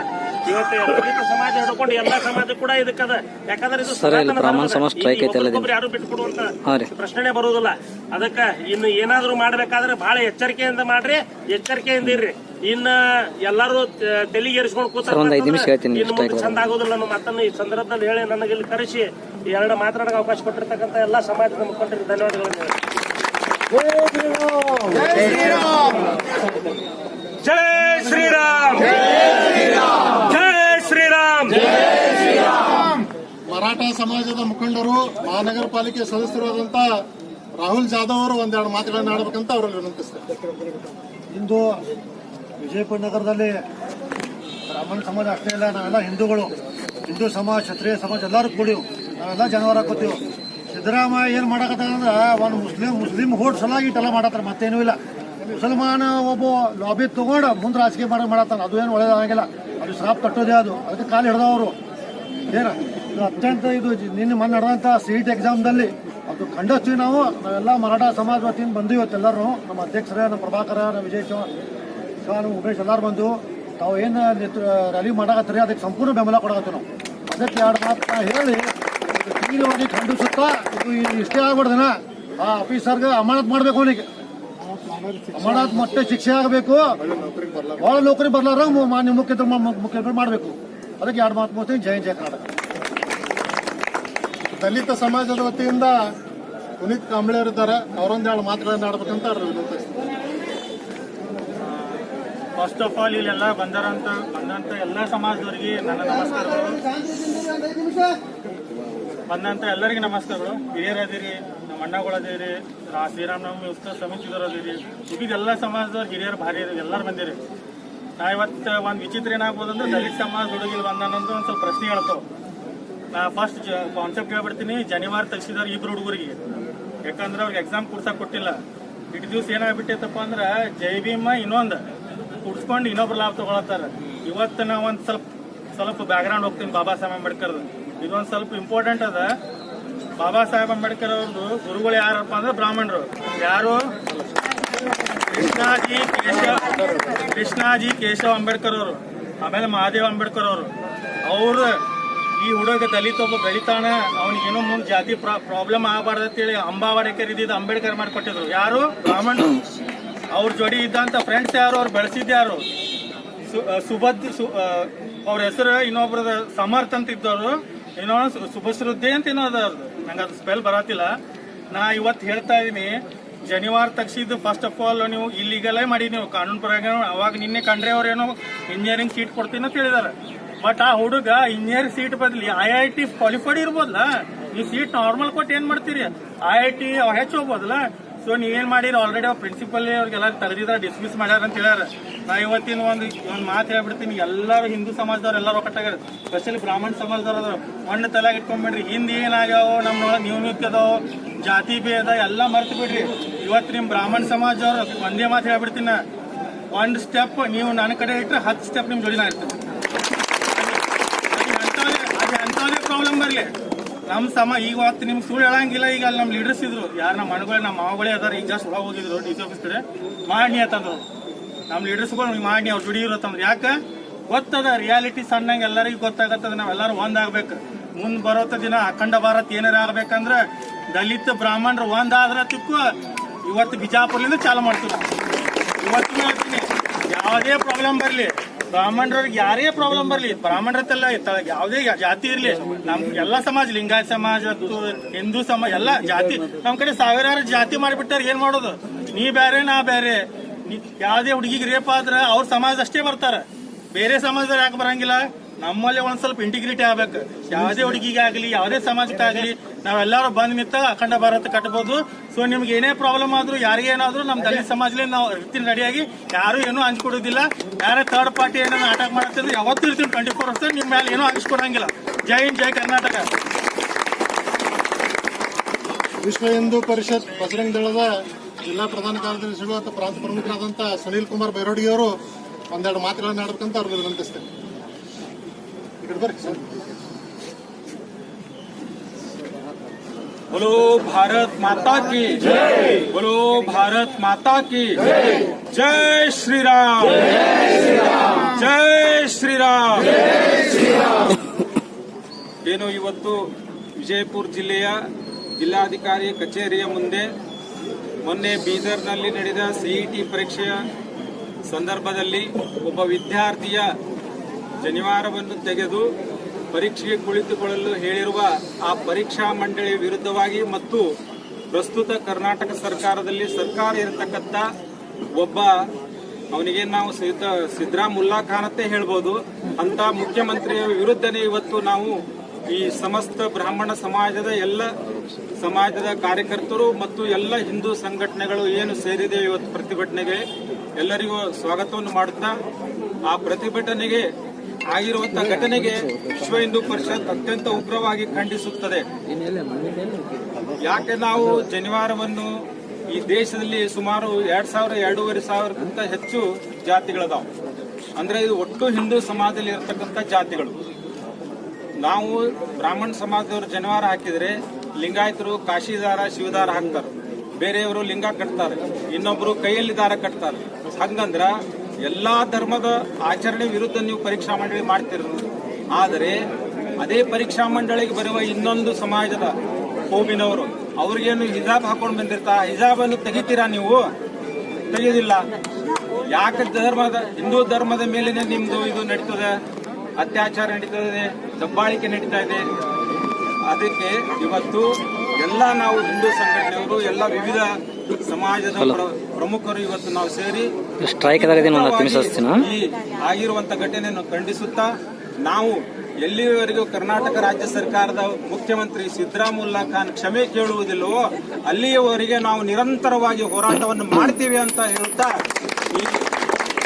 ಇವತ್ತು ದಲಿತ ಸಮಾಜ ಹಿಡ್ಕೊಂಡು ಎಲ್ಲಾ ಸಮಾಜ ಕೂಡ ಇದಕ್ಕದ. ಯಾಕಂದ್ರೆ ಇದು ಸನಾತನ ಬ್ರಾಹ್ಮಣ ಸಮಾಜ ಸ್ಟ್ರೈಕ್ ಐತೆ ಯಾರು ಬಿಟ್ಕೊಡುವಂತ. ಪ್ರಶ್ನೆ ಬರುವುದಿಲ್ಲ. ಅದಕ್ಕ ಇನ್ನು ಏನಾದ್ರೂ ಮಾಡ್ಬೇಕಾದ್ರೆ ಬಹಳ ಎಚ್ಚರಿಕೆಯಿಂದ ಮಾಡ್ರಿ ಎಚ್ಚರಿಕೆಯಿಂದ ಇರ್ರಿ. ಇನ್ನ ಎಲ್ಲಾರು ತಲೆಗೇರಿಸ್ಕೊಂಡು ಕೂತ ಸರ್, ನಿಮಿಷ ಹೇಳ್ತೀನಿ ಇನ್ನು ಮುಂದೆ ಚಂದ ಆಗೋದಿಲ್ಲ. ನಮ್ಮ ಮಾತನ್ನು ಈ ಸಂದರ್ಭದಲ್ಲಿ ಹೇಳಿ ನನಗೆ ಇಲ್ಲಿ ಕರೆಸಿ ಈ ಎರಡು ಮಾತನಾಡಕ್ಕೆ ಅವಕಾಶ ಕೊಟ್ಟಿರ್ತಕ್ಕಂಥ ಎಲ್ಲಾ ಸಮಾಜದ ಮುಖಂಡರಿಗೆ ಧನ್ಯವಾದಗಳನ್ನು ಜೈ ಶ್ರೀರಾಮ್ ಜೈ ಶ್ರೀರಾಮ್ ಮರಾಠ ಸಮಾಜದ ಮುಖಂಡರು ಮಹಾನಗರ ಪಾಲಿಕೆ ಸದಸ್ಯರಾದಂತ ರಾಹುಲ್ ಜಾಧವ್ ಅವರು ಒಂದೆರಡು ಮಾತುಗಳನ್ನು ಆಡಬೇಕಂತ ಅವರಲ್ಲಿ ವಿನಂತಿಸ್ತಾರೆ ಇಂದು ವಿಜಯಪುರ ನಗರದಲ್ಲಿ ಬ್ರಾಹ್ಮಣ ಸಮಾಜ ಅಷ್ಟೇ ಇಲ್ಲ ನಾವೆಲ್ಲ ಹಿಂದೂಗಳು. ಹಿಂದೂ ಸಮಾಜ, ಕ್ಷತ್ರಿಯ ಸಮಾಜ ಎಲ್ಲರೂ ಕೂಡಿವು ನಾವೆಲ್ಲ ಜನವರ ಹಾಕೋತೀವಿ. ಸಿದ್ದರಾಮಯ್ಯ ಏನು ಮಾಡಕತ್ತಂದ್ರೆ ಒಂದು ಮುಸ್ಲಿಂ ಮುಸ್ಲಿಂ ಹೋಟ್ ಸಲಾಗಿ ಇಟ್ಟೆಲ್ಲ ಮಾಡತ್ತಾರ ಮತ್ತೇನೂ ಇಲ್ಲ. ಮುಸಲ್ಮಾನ ಒಬ್ಬ ಲಾಬಿ ತಗೊಂಡು ಮುಂದೆ ರಾಜಕೀಯ ಮಾಡಿ ಮಾಡತ್ತಾನ, ಅದು ಏನು ಒಳ್ಳೇದಾಗಿಲ್ಲ ಅದು ಶ್ರಾಪ್ ತಟ್ಟೋದೇ ಅದು. ಅದಕ್ಕೆ ಕಾಲು ಹಿಡ್ದವರು. ಏನ? ಇದು ಅತ್ಯಂತ ಇದು ನಿನ್ನೆ ಮೊನ್ನೆ ನಡೆದಂಥ ಸಿ ಇ ಟಿ ಎಕ್ಸಾಮ್ದಲ್ಲಿ ಅದು ಖಂಡಿಸ್ತೀವಿ ನಾವು, ನಾವೆಲ್ಲ ಮರಾಠ ಸಮಾಜ ವತಿಯಿಂದ ಬಂದು ಇವತ್ತೆಲ್ಲರೂ ನಮ್ಮ ಅಧ್ಯಕ್ಷರ, ನಮ್ಮ ಪ್ರಭಾಕರ, ನಮ್ಮ ವಿಜಯ್ ಚೌಹಾಣ್ ನಮ್ಮ ಉಮೇಶ್ ಎಲ್ಲರೂ ಬಂದು ತಾವು ಏನು ರ್ಯಾಲಿ ಮಾಡಾಕತ್ತೀರಿ, ಅದಕ್ಕೆ ಸಂಪೂರ್ಣ ಬೆಂಬಲ ಕೊಡಕತ್ತೀವಿ ನಾವು. ಅದಕ್ಕೆ ಎರಡು ಮಾತು ನಾ ಹೇಳಿ ತೀವ್ರವಾಗಿ ಖಂಡಿಸುತ್ತಾ ಇದು ಇಷ್ಟೇ ಆಗ್ಬಿಡ್ದನ ಆ ಆಫೀಸರ್ಗೆ ಅಮಾನತ್ ಮಾಡಬೇಕು ಅವನಿಗೆ. ಅಮಾನತ್ ಮತ್ತೆ ಶಿಕ್ಷೆ ಆಗಬೇಕು. ಭಾಳ ನೌಕರಿ ಬರ್ಲಾರ ಮಾನ್ಯ ಮುಖ್ಯಮಂತ್ರಿ ಮುಖ್ಯಮಂತ್ರಿ ಮಾಡಬೇಕು. ಅದಕ್ಕೆ ಎರಡು ಮಾತು ಮುಗಿಸ್ತೀನಿ ಜಯ ಜಯ ಕರ್ನಾಟಕ. ದಲಿತ ಸಮಾಜದ ವತಿಯಿಂದ ಪುನೀತ್ ಕಾಂಬ್ಳೆ ಇದ್ದಾರೆ. ಅವರೊಂದೆರಡು ಮಾತುಗಳನ್ನ ಆಡ್ಬೇಕಂತ ಫಸ್ಟ್ ಆಫ್ ಆಲ್ ಇಲ್ಲೆಲ್ಲ ಬಂದರಂತ, ಬಂದಂತ ಎಲ್ಲ ಸಮಾಜದವರಿಗೆ ನನ್ನ ನಮಸ್ಕಾರಗಳು. ಬಂದಂತ ಎಲ್ಲರಿಗೆ ನಮಸ್ಕಾರಗಳು. ಹಿರಿಯರದಿರಿ ನಮ್ಮ ಅಣ್ಣಗಳದಿರಿ ಶ್ರೀರಾಮನವಮಿ ಉತ್ಸವ ಸಮಿತಿದವರು ಅದಿರಿ ಇದೀಗ ಎಲ್ಲ ಸಮಾಜದವ್ರು ಹಿರಿಯರು ಭಾರಿ ಎಲ್ಲರೂ ಬಂದಿರಿ. ನಾ ಇವತ್ತು ಒಂದು ವಿಚಿತ್ರ ಏನಾಗ್ಬೋದು ಅಂದ್ರೆ ದಲಿತ ಸಮಾಜ ಹುಡುಗಿಲ್ ಬಂದಂತ ಒಂದು ಸ್ವಲ್ಪ ಪ್ರಶ್ನೆ ಹೇಳ್ತಾವ. ನಾ ಫಸ್ಟ್ ಕಾನ್ಸೆಪ್ಟ್ ಹೇಳ್ಬಿಡ್ತೀನಿ. ಜನಿವಾರ ತೆಗ್ಸಿದಾರೆ ಇಬ್ರು ಹುಡುಗರಿಗೆ. ಯಾಕಂದ್ರೆ ಅವ್ರಿಗೆ ಎಕ್ಸಾಮ್ ಕುಡ್ಸಕ್ ಕೊಟ್ಟಿಲ್ಲ. ಇಟ್ ದಿವ್ಸ ಏನಾಗ್ಬಿಟ್ಟೈತಪ್ಪ ಅಂದ್ರೆ ಜೈ ಭೀಮ ಇನ್ನೊಂದು. ಕುಡ್ಸ್ಕೊಂಡು ಇನ್ನೊಬ್ರು ಲಾಭ ತಗೊಳತ್ತಾರ. ಇವತ್ತು ನಾ ಒಂದ್ ಸ್ವಲ್ಪ ಸ್ವಲ್ಪ ಬ್ಯಾಕ್ಗ್ರೌಂಡ್ ಹೋಗ್ತೀನಿ ಬಾಬಾ ಸಾಹೇಬ್ ಅಂಬೇಡ್ಕರ್ ಇದೊಂದು ಸ್ವಲ್ಪ ಇಂಪಾರ್ಟೆಂಟ್ ಅದ. ಬಾಬಾ ಸಾಹೇಬ್ ಅಂಬೇಡ್ಕರ್ ಅವ್ರದ್ದು ಗುರುಗಳು ಯಾರಪ್ಪ ಅಂದ್ರೆ ಬ್ರಾಹ್ಮಣರು. ಯಾರು? ಕೃಷ್ಣಾಜಿ ಕೇಶವ ಕೃಷ್ಣಾಜಿ ಕೇಶವ ಅಂಬೇಡ್ಕರ್ ಅವರು. ಆಮೇಲೆ ಮಹಾದೇವ್ ಅಂಬೇಡ್ಕರ್ ಅವರು. ಅವ್ರು ಈ ಹುಡುಗ ದಲಿತ ಒಬ್ಬ ಬೆಳಿತಾನ ಏನೋ ಮುಂದೆ ಜಾತಿ ಪ್ರಾಬ್ಲಮ್ ಆಗಬಾರ್ದು ಅಂತೇಳಿ ಅಂಬಾವಾಡೇಕರ್ ಇದ್ದಿದ್ದು ಅಂಬೇಡ್ಕರ್ ಮಾಡಿಕೊಟ್ಟಿದ್ರು. ಯಾರು? ಬ್ರಾಹ್ಮಣ ಅವ್ರ ಜೋಡಿ ಇದ್ದಂತ ಫ್ರೆಂಡ್ಸ್ ಯಾರು? ಅವ್ರು ಬೆಳೆಸಿದ್ಯಾರು ಸುಭದ್ ಸು- ಅವ್ರ ಹೆಸರು ಇನ್ನೊಬ್ರದ ಸಮರ್ಥ ಅಂತ ಇದ್ದವರು. ಏನೋ ಸುಭಶ್ರುದ್ಧಿ ಅಂತ ಏನೋ ಅದ ನಂಗೆ ಅದು ಸ್ಪೆಲ್ ಬರತ್ತಿಲ್ಲ ನಾ ಇವತ್ತು ಹೇಳ್ತಾ ಇದೀನಿ. ಜನಿವಾರ ತಗ್ಸಿದ್ದು ಫಸ್ಟ್ ಆಫ್ ಆಲ್ ನೀವು ಇಲ್ಲಿಗಲೇ ಮಾಡಿ ನೀವು ಕಾನೂನು ಪ್ರಕಾರ ಅವಾಗ ನಿನ್ನೆ ಕಂಡ್ರೆ ಅವ್ರು ಏನೋ ಇಂಜಿನಿಯರಿಂಗ್ ಸೀಟ್ ಕೊಡ್ತೀನಿ ಅಂತ ಹೇಳಿದಾರೆ. ಬಟ್ ಆ ಹುಡುಗ ಇಂಜಿನಿಯರ್ ಸೀಟ್ ಬದಲಿ ಐ ಐ ಟಿ ಕ್ವಾಲಿಫೈಡ್ ಇರ್ಬೋದಲ್ಲ ನೀವು ಸೀಟ್ ನಾರ್ಮಲ್ ಕೊಟ್ಟು ಏನ್ ಮಾಡ್ತೀರಿ? ಐ ಐ ಟಿ ಹೆಚ್ಚು ಹೋಗ್ಬೋದಲ್ಲ ಸೊ ನೀವೇನ್ ಮಾಡಿರಿ? ಆಲ್ರೆಡಿ ಅವ್ರ ಪ್ರಿನ್ಸಿಪಲ್ ಅವ್ರಿಗೆಲ್ಲ ತೆಗೆದಿದ್ದಾರೆ ಡಿಸ್ಮಿಸ್ ಮಾಡ್ಯಾರ ಅಂತ ಹೇಳ್ಯಾರ. ನಾ ಇವತ್ತಿನ ಒಂದು ಒಂದು ಮಾತು ಹೇಳ್ಬಿಡ್ತೀನಿ. ಎಲ್ಲರೂ ಹಿಂದೂ ಸಮಾಜದವ್ರು ಎಲ್ಲರೂ ಒಕ್ಕಟ್ಟಾಗ್ಯಾರ ಸ್ಪೆಷಲಿ ಬ್ರಾಹ್ಮಣ ಸಮಾಜದವ್ರು ಮಣ್ಣು ತಲೆಗೆ ಇಟ್ಕೊಂಡ್ಬಿಡ್ರಿ. ಹಿಂದೆ ಏನಾಗ್ಯಾವ ನಮ್ಮೊಳಗೆ ನೀವು ಅದಾವ ಜಾತಿ ಭೇದ ಎಲ್ಲ ಮರ್ತು ಬಿಡ್ರಿ. ಇವತ್ತು ನಿಮ್ ಬ್ರಾಹ್ಮಣ ಸಮಾಜದವ್ರು ಒಂದೇ ಮಾತು ಹೇಳ್ಬಿಡ್ತೀನಿ. ಒಂದು ಸ್ಟೆಪ್ ನೀವು ನನ್ನ ಕಡೆ ಇಟ್ಟರೆ ಹತ್ತು ಸ್ಟೆಪ್ ನಿಮ್ಮ ಜೋಡಿನ ನಾ ಇರ್ತೀನಿ ಅದು ಎಂತವೇ ಪ್ರಾಬ್ಲಮ್ ಬರ್ಲಿ ನಮ್ ಸಮ ಈಗ ಹೊತ್ತು ನಿಮ್ಗೆ ಸುಳ್ಳು ಹೇಳಂಗಿಲ್ಲ, ಈಗ ಅಲ್ಲಿ ನಮ್ ಲೀಡರ್ಸ್ ಇದ್ರು. ಯಾರು ನಮ್ಮ ಮನೆಗಳು ನಮ್ಮ ಮಾವಗಳೇ ಅದಾರ, ಈಗ ಜಾಸ್ತಿ ಒಳಗೆ ಹೋಗಿದ್ರು ಡಿ ಸಿ ಆಫೀಸ್ ಕಡೆ. ಮಾಡಿ ಅಂತಂದ್ರು. ನಮ್ ಲೀಡರ್ಸ್ಗಳು ಮಾಡಿ ಅವ್ರು ದುಡಿ ಇರತ್ತಂದ್ರೆ ಯಾಕ? ಗೊತ್ತದ ರಿಯಾಲಿಟಿ ಸಣ್ಣಂಗೆ ಎಲ್ಲರಿಗೂ ಗೊತ್ತಾಗತ್ತದ, ನಾವೆಲ್ಲರೂ ಒಂದಾಗಬೇಕು. ಮುಂದ್ ಬರೋತ ದಿನ ಅಖಂಡ ಭಾರತ್ ಏನಾರ ಆಗ್ಬೇಕಂದ್ರೆ ದಲಿತ, ಬ್ರಾಹ್ಮಣರು ಒಂದಾದ್ರ ತಿಕ್ಕು ಇವತ್ತು ಬಿಜಾಪುರ್ಲಿಂದ ಚಾಲು ಮಾಡ್ತೀವಿ. ಇವತ್ತು ಯಾವುದೇ ಪ್ರಾಬ್ಲಮ್ ಬರ್ಲಿ. ಬ್ರಾಹ್ಮಣರಿಗೆ ಯಾರೇ ಪ್ರಾಬ್ಲಮ್ ಬರಲಿ, ಬ್ರಾಹ್ಮಣರತ್ತೆಲ್ಲ ಯಾವುದೇ ಜಾತಿ ಇರಲಿ. ನಮ್ ಎಲ್ಲಾ ಸಮಾಜ, ಲಿಂಗಾಯತ ಸಮಾಜ ಹಿಂದೂ ಸಮಾಜ, ಎಲ್ಲ ಜಾತಿ, ನಮ್ ಕಡೆ ಸಾವಿರಾರು ಜಾತಿ ಮಾಡಿಬಿಟ್ಟಾರ, ಏನ್ ಮಾಡೋದು? ನೀ ಬೇರೆ ನಾ ಬೇರೆ ಯಾವುದೇ ಹುಡುಗಿಗೆ ರೇಪ್ ಆದ್ರ ಅವ್ರ ಸಮಾಜ ಅಷ್ಟೇ ಬರ್ತಾರ. ಬೇರೆ ಸಮಾಜದವ್ರು ಯಾಕೆ ಬರಂಗಿಲ್ಲ? ನಮ್ಮಲ್ಲಿ ಒಂದ್ ಸ್ವಲ್ಪ ಇಂಟಿಗ್ರಿಟಿ ಆಗ್ಬೇಕು. ಯಾವುದೇ ಹುಡುಗಿಗೆ ಆಗಲಿ, ಯಾವುದೇ ಸಮಾಜಕ್ಕಾಗಲಿ ನಾವೆಲ್ಲರೂ ಬಂದ್ ನಿಂತ ಅಖಂಡ ಭಾರತ ಕಟ್ಟಬಹುದು ಸೊ ನಿಮ್ಗೆ ಏನೇ ಪ್ರಾಬ್ಲಮ್ ಆದ್ರೂ, ಯಾರಿಗೆ ಏನಾದ್ರೂ ನಮ್ ದಲಿತ ಸಮಾಜದಲ್ಲಿ ನಾವು ಇರ್ತೀನಿ ರೆಡಿಯಾಗಿ ಯಾರು ಏನೂ ಹಂಚ್ಕೊಡೋದಿಲ್ಲ. ಯಾರೇ ಥರ್ಡ್ ಪಾರ್ಟಿ ಏನಾದ್ರು ಅಟ್ಯಾಕ್ ಮಾಡ್ತಿದ್ರೆ ಯಾವತ್ತೂ ಇರ್ತೀನಿ ಟ್ವೆಂಟಿ ಫೋರ್ ಅವರ್ಸ್ ನಿಮ್ ಮೇಲೆ ಏನೂ ಹಂಚ್ಕೊಡಂಗಿಲ್ಲ. ಜೈ ಹಿಂದ್, ಜೈ ಕರ್ನಾಟಕ. ವಿಶ್ವ ಹಿಂದೂ ಪರಿಷತ್ ಬಜರಂಗ ದಳದ ಜಿಲ್ಲಾ ಪ್ರಧಾನ ಕಾರ್ಯದರ್ಶಿಗಳು ಮತ್ತು ಪ್ರಾಂತ ಪ್ರಮುಖರಾದಂಥ ಸುನೀಲ್ ಕುಮಾರ್ ಬೈರೋಡಿಯವರು ಒಂದೆರಡು ಮಾತುಗಳನ್ನು ಆಡಬೇಕಂತ ಅವ್ರಿಗೆ ವಿನಂತಿಸ್ತೇನೆ. बोलो भारत माता की बोलो भारत माता की जय श्री राम जय ಶ್ರೀರಾಮ್ ಏನು ಇವತ್ತು ವಿಜಯಪುರ ಜಿಲ್ಲೆಯ ಜಿಲ್ಲಾಧಿಕಾರಿ ಕಚೇರಿಯ ಮುಂದೆ ಮೊನ್ನೆ ಬೀದರ್ನಲ್ಲಿ ನಡೆದ ಸಿಇಟಿ ಪರೀಕ್ಷೆಯ ಸಂದರ್ಭದಲ್ಲಿ ಒಬ್ಬ ವಿದ್ಯಾರ್ಥಿಯ ಜನಿವಾರವನ್ನು ತೆಗೆದು ಪರೀಕ್ಷೆಗೆ ಕುಳಿತುಕೊಳ್ಳಲು ಹೇಳಿರುವ ಆ ಪರೀಕ್ಷಾ ಮಂಡಳಿ ವಿರುದ್ಧವಾಗಿ ಮತ್ತು ಪ್ರಸ್ತುತ ಕರ್ನಾಟಕ ಸರ್ಕಾರದಲ್ಲಿ ಸರ್ಕಾರ ಇರತಕ್ಕಂಥ ಒಬ್ಬ ಅವನಿಗೆ ನಾವು ಸಿದ್ದ ಸಿದ್ದರಾಮುಲ್ಲಾ ಖಾನ್ ಹೇಳ್ಬೋದು. ಅಂತ ಮುಖ್ಯಮಂತ್ರಿಯ ವಿರುದ್ಧನೇ ಇವತ್ತು ನಾವು ಈ ಸಮಸ್ತ ಬ್ರಾಹ್ಮಣ ಸಮಾಜದ ಎಲ್ಲ ಸಮಾಜದ ಕಾರ್ಯಕರ್ತರು ಮತ್ತು ಎಲ್ಲ ಹಿಂದೂ ಸಂಘಟನೆಗಳು ಏನು ಸೇರಿದೆ ಇವತ್ತು ಪ್ರತಿಭಟನೆಗೆ ಎಲ್ಲರಿಗೂ ಸ್ವಾಗತವನ್ನು ಮಾಡುತ್ತಾ, ಆ ಪ್ರತಿಭಟನೆಗೆ ಆಗಿರುವಂತಹ ಘಟನೆಗೆ ವಿಶ್ವ ಹಿಂದೂ ಪರಿಷತ್ ಅತ್ಯಂತ ಉಗ್ರವಾಗಿ ಖಂಡಿಸುತ್ತದೆ. ಯಾಕೆ ನಾವು ಜನಿವಾರವನ್ನು ಈ ದೇಶದಲ್ಲಿ ಸುಮಾರು ಎರಡ್ ಸಾವಿರ, ಎರಡೂವರೆ ಸಾವಿರಕ್ಕಿಂತ ಹೆಚ್ಚು ಜಾತಿಗಳದಾವ. ಅಂದ್ರೆ ಇದು ಒಟ್ಟು ಹಿಂದೂ ಸಮಾಜದಲ್ಲಿ ಇರತಕ್ಕಂಥ ಜಾತಿಗಳು. ನಾವು ಬ್ರಾಹ್ಮಣ ಸಮಾಜದವರು ಜನಿವಾರ ಹಾಕಿದ್ರೆ ಲಿಂಗಾಯತರು ಕಾಶಿದಾರ, ಶಿವದಾರ ಹಾಕ್ತಾರೆ. ಬೇರೆಯವರು ಲಿಂಗ ಕಟ್ತಾರೆ. ಇನ್ನೊಬ್ರು ಕೈಯಲ್ಲಿ ದಾರ ಕಟ್ತಾರೆ. ಹಂಗಂದ್ರ ಎಲ್ಲಾ ಧರ್ಮದ ಆಚರಣೆ ವಿರುದ್ಧ ನೀವು ಪರೀಕ್ಷಾ ಮಂಡಳಿ ಮಾಡ್ತಿರೋದು. ಆದರೆ ಅದೇ ಪರೀಕ್ಷಾ ಮಂಡಳಿಗೆ ಬರುವ ಇನ್ನೊಂದು ಸಮಾಜದ ಕೋಮಿನವರು ಅವ್ರಿಗೇನು ಹಿಜಾಬ್ ಹಾಕೊಂಡು ಬಂದಿರ್ತಾ ಹಿಜಾಬ್ ಅನ್ನು ತೆಗಿತೀರಾ ನೀವು? ತೆಗೆಯೋದಿಲ್ಲ ಯಾಕೆ ಧರ್ಮದ ಹಿಂದೂ ಧರ್ಮದ ಮೇಲಿನ ನಿಮ್ದು ಇದು ನಡೀತದೆ? ಅತ್ಯಾಚಾರ ನಡೀತದೆ ದಬ್ಬಾಳಿಕೆ ನಡೀತಾ ಇದೆ. ಅದಕ್ಕೆ ಇವತ್ತು ಎಲ್ಲ ನಾವು ಹಿಂದೂ ಸಂಘಟನೆಯವರು ಎಲ್ಲ ವಿವಿಧ ಸಮಾಜದ ಪ್ರಮುಖರು ಇವತ್ತು ನಾವು ಸೇರಿ ಸ್ಟ್ರೈಕ್ ಆಗಿದೆ ಒಂದು ಹತ್ತು ನಿಮಿಷ ಹಚ್ತೀನಾ ಆಗಿರುವಂತ ಘಟನೆಯನ್ನು ಖಂಡಿಸುತ್ತಾ ನಾವು ಎಲ್ಲಿವರೆಗೂ ಕರ್ನಾಟಕ ರಾಜ್ಯ ಸರ್ಕಾರದ ಮುಖ್ಯಮಂತ್ರಿ ಸಿದ್ದರಾಮುಲ್ಲಾ ಖಾನ್ ಕ್ಷಮೆ ಕೇಳುವುದಿಲ್ಲವೋ ಅಲ್ಲಿಯವರೆಗೆ ನಾವು ನಿರಂತರವಾಗಿ ಹೋರಾಟವನ್ನು ಮಾಡ್ತೀವಿ ಅಂತ ಹೇಳ್ತಾ ಈ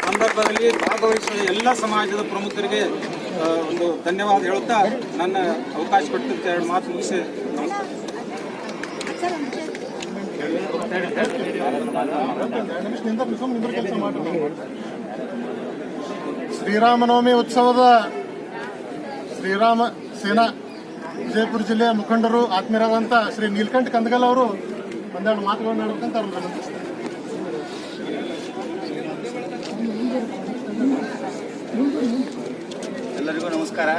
ಸಂದರ್ಭದಲ್ಲಿ ಭಾಗವಹಿಸುವ ಎಲ್ಲ ಸಮಾಜದ ಪ್ರಮುಖರಿಗೆ ಒಂದು ಧನ್ಯವಾದ ಹೇಳುತ್ತಾ ನನ್ನ ಅವಕಾಶ ಕೊಟ್ಟಂತ ಎರಡು ಮಾತು ಮುಗಿಸಿ. ಶ್ರೀರಾಮನವಮಿ ಉತ್ಸವದ ಶ್ರೀರಾಮ ಸೇನಾ ವಿಜಯಪುರ ಜಿಲ್ಲೆಯ ಮುಖಂಡರು ಆತ್ಮೀಯರಾದಂಥ ಶ್ರೀ ನೀಲಕಂಠ ಕಂದಗಲ್ ಅವರು ಒಂದೆರಡು ಮಾತುಗಳನ್ನು ಆಡಬೇಕಂತ ಅವರು ಎಲ್ಲರಿಗೂ ನಮಸ್ಕಾರ.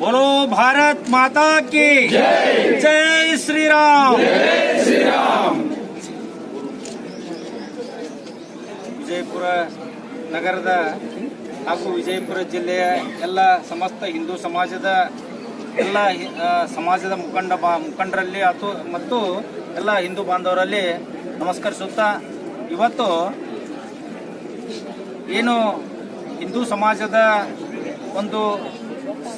ಬೋಲೋ ಭಾರತ್ ಮಾತಾ ಕಿ ಜೈ ಶ್ರೀರಾಮ್ ವಿಜಯಪುರ ನಗರದ ಹಾಗೂ ವಿಜಯಪುರ ಜಿಲ್ಲೆಯ ಎಲ್ಲ ಸಮಸ್ತ ಹಿಂದೂ ಸಮಾಜದ ಎಲ್ಲ ಸಮಾಜದ ಮುಖಂಡ ಬಾ, ಮುಖಂಡರಲ್ಲಿ ಮತ್ತು ಮತ್ತು ಎಲ್ಲ ಹಿಂದೂ ಬಾಂಧವರಲ್ಲಿ ನಮಸ್ಕರಿಸುತ್ತಾ ಇವತ್ತು ಏನು ಹಿಂದೂ ಸಮಾಜದ ಒಂದು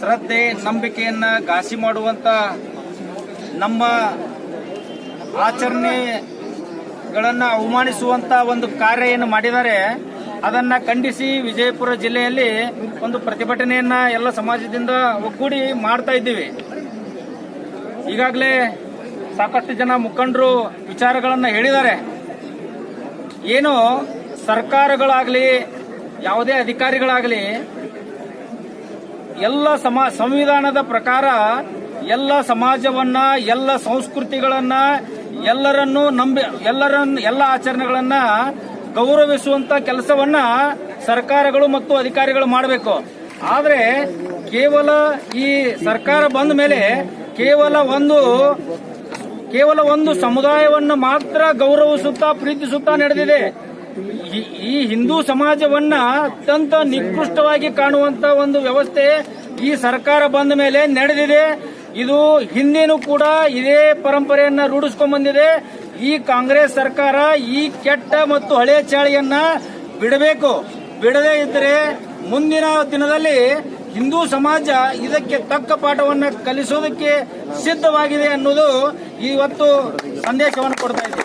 ಶ್ರದ್ಧೆ, ನಂಬಿಕೆಯನ್ನ ಘಾಸಿ ಮಾಡುವಂತ ನಮ್ಮ ಆಚರಣೆಗಳನ್ನ ಅವಮಾನಿಸುವಂತ ಒಂದು ಕಾರ್ಯ ಏನು ಮಾಡಿದ್ದಾರೆ ಅದನ್ನ ಖಂಡಿಸಿ ವಿಜಯಪುರ ಜಿಲ್ಲೆಯಲ್ಲಿ ಒಂದು ಪ್ರತಿಭಟನೆಯನ್ನ ಎಲ್ಲ ಸಮಾಜದಿಂದ ಒಗ್ಗೂಡಿ ಮಾಡ್ತಾ ಇದ್ದೀವಿ. ಈಗಾಗಲೇ ಸಾಕಷ್ಟು ಜನ ಮುಖಂಡರು ವಿಚಾರಗಳನ್ನ ಹೇಳಿದ್ದಾರೆ. ಏನು ಸರ್ಕಾರಗಳಾಗಲಿ, ಯಾವುದೇ ಅಧಿಕಾರಿಗಳಾಗಲಿ ಎಲ್ಲ ಸಮಾ ಸಂವಿಧಾನದ ಪ್ರಕಾರ ಎಲ್ಲ ಸಮಾಜವನ್ನ, ಎಲ್ಲ ಸಂಸ್ಕೃತಿಗಳನ್ನ, ಎಲ್ಲರನ್ನು ನಂಬಿ ಎಲ್ಲರನ್ನ ಎಲ್ಲ ಆಚರಣೆಗಳನ್ನ ಗೌರವಿಸುವಂತ ಕೆಲಸವನ್ನ ಸರ್ಕಾರಗಳು ಮತ್ತು ಅಧಿಕಾರಿಗಳು ಮಾಡಬೇಕು. ಆದರೆ ಕೇವಲ ಈ ಸರ್ಕಾರ ಬಂದ ಮೇಲೆ ಕೇವಲ ಒಂದು ಕೇವಲ ಒಂದು ಸಮುದಾಯವನ್ನು ಮಾತ್ರ ಗೌರವಿಸುತ್ತಾ, ಪ್ರೀತಿಸುತ್ತಾ ನಡೆದಿದೆ. ಈ- ಹಿಂದೂ ಸಮಾಜವನ್ನ ಅತ್ಯಂತ ನಿಕೃಷ್ಟವಾಗಿ ಕಾಣುವಂತ ಒಂದು ವ್ಯವಸ್ಥೆ ಈ ಸರ್ಕಾರ ಬಂದ ಮೇಲೆ ನಡೆದಿದೆ. ಇದು ಹಿಂದೆನೂ ಕೂಡ ಇದೇ ಪರಂಪರೆಯನ್ನ ರೂಢಿಸ್ಕೊಂಡ್ ಬಂದಿದೆ. ಈ ಕಾಂಗ್ರೆಸ್ ಸರ್ಕಾರ ಈ ಕೆಟ್ಟ ಮತ್ತು ಹಳೆಯ ಚಾಳಿಯನ್ನ ಬಿಡಬೇಕು. ಬಿಡದೇ ಇದ್ದರೆ ಮುಂದಿನ ದಿನದಲ್ಲಿ ಹಿಂದೂ ಸಮಾಜ ಇದಕ್ಕೆ ತಕ್ಕ ಪಾಠವನ್ನ ಕಲಿಸೋದಕ್ಕೆ ಸಿದ್ಧವಾಗಿದೆ ಅನ್ನೋದು ಇವತ್ತು ಸಂದೇಶವನ್ನು ಕೊಡ್ತಾ ಇದೆ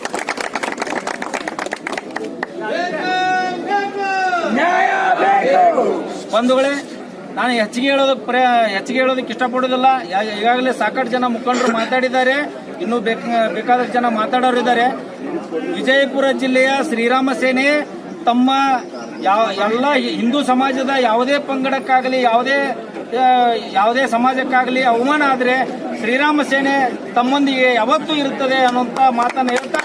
ಬಂಧುಗಳೇ, ನಾನು ಹೆಚ್ಚಿಗೆ ಹೇಳೋದಕ್ಕೆ ಪ್ರಯ ಹೆಚ್ಚಿಗೆ ಹೇಳೋದಕ್ಕೆ ಇಷ್ಟಪಡೋದಿಲ್ಲ. ಈಗಾಗಲೇ ಸಾಕಷ್ಟು ಜನ ಮುಖಂಡರು ಮಾತಾಡಿದ್ದಾರೆ. ಇನ್ನೂ ಬೇಕ, ಬೇಕಾದಷ್ಟು ಜನ ಮಾತಾಡೋರಿದ್ದಾರೆ ವಿಜಯಪುರ ಜಿಲ್ಲೆಯ ಶ್ರೀರಾಮ ಸೇನೆ ತಮ್ಮ ಯಾವ, ಎಲ್ಲ ಹಿಂದೂ ಸಮಾಜದ ಯಾವುದೇ ಪಂಗಡಕ್ಕಾಗಲಿ, ಯಾವುದೇ ಯಾವುದೇ ಸಮಾಜಕ್ಕಾಗಲಿ ಅವಮಾನ ಆದರೆ ಶ್ರೀರಾಮ ಸೇನೆ ತಮ್ಮೊಂದಿಗೆ ಯಾವತ್ತೂ ಇರುತ್ತದೆ ಅನ್ನುವಂಥ ಮಾತನ್ನು ಹೇಳ್ತಾ